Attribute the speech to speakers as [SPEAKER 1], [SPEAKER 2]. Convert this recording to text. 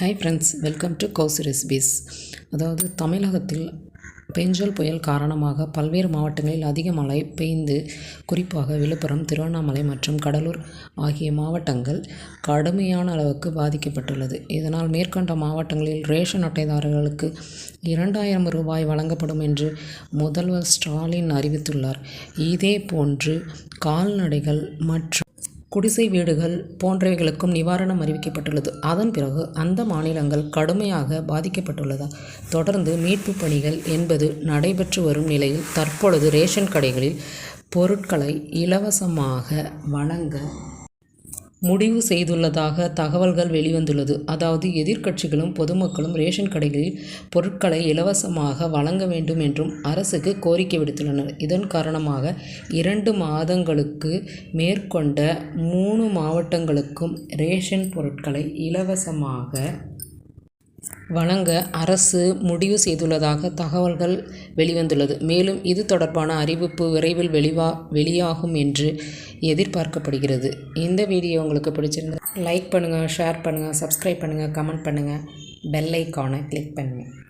[SPEAKER 1] Hi friends welcome to கௌஸ் recipes அதாவது தமிழகத்தில் பெஞ்சல் புயல் காரணமாக பல்வேறு மாவட்டங்களில் அதிக மழை பெய்ந்து குறிப்பாக விழுப்புரம் திருவண்ணாமலை மற்றும் கடலூர் ஆகிய மாவட்டங்கள் கடுமையான அளவுக்கு பாதிக்கப்பட்டுள்ளது. இதனால் மேற்கண்ட மாவட்டங்களில் ரேஷன் அட்டைதாரர்களுக்கு இரண்டாயிரம் ரூபாய் வழங்கப்படும் என்று முதல்வர் ஸ்டாலின் அறிவித்துள்ளார். இதே போன்று கால்நடைகள் மற்றும் குடிசை வீடுகள் போன்றவைகளுக்கும் நிவாரணம் அறிவிக்கப்பட்டுள்ளது. அதன் பிறகு அந்த மாநிலங்கள் கடுமையாக பாதிக்கப்பட்டுள்ளதால் தொடர்ந்து மீட்பு பணிகள் என்பது நடைபெற்று வரும் நிலையில் தற்பொழுது ரேஷன் கடைகளில் பொருட்களை இலவசமாக வழங்க முடிவு செய்துள்ளதாக தகவல்கள் வெளிவந்துள்ளது. அதாவது எதிர்க்கட்சிகளும் பொதுமக்களும் ரேஷன் கடைகளில் பொருட்களை இலவசமாக வழங்க வேண்டும் என்றும் அரசுக்கு கோரிக்கை விடுத்துள்ளனர். இதன் காரணமாக இரண்டு மாதங்களுக்கு மேற்கொண்ட மூணு மாவட்டங்களுக்கும் ரேஷன் பொருட்களை இலவசமாக வழங்க அரசு முடிவு செய்துள்ளதாக தகவல்கள் வெளிவந்துள்ளது. மேலும் இது தொடர்பான அறிவிப்பு விரைவில் வெளிவா வெளியாகும் என்று எதிர்பார்க்கப்படுகிறது. இந்த வீடியோ உங்களுக்கு பிடிச்சிருந்தா லைக் பண்ணுங்கள் ஷேர் பண்ணுங்கள் சப்ஸ்கிரைப் பண்ணுங்கள் கமெண்ட் பண்ணுங்கள் பெல் ஐக்கானை கிளிக் பண்ணுங்கள்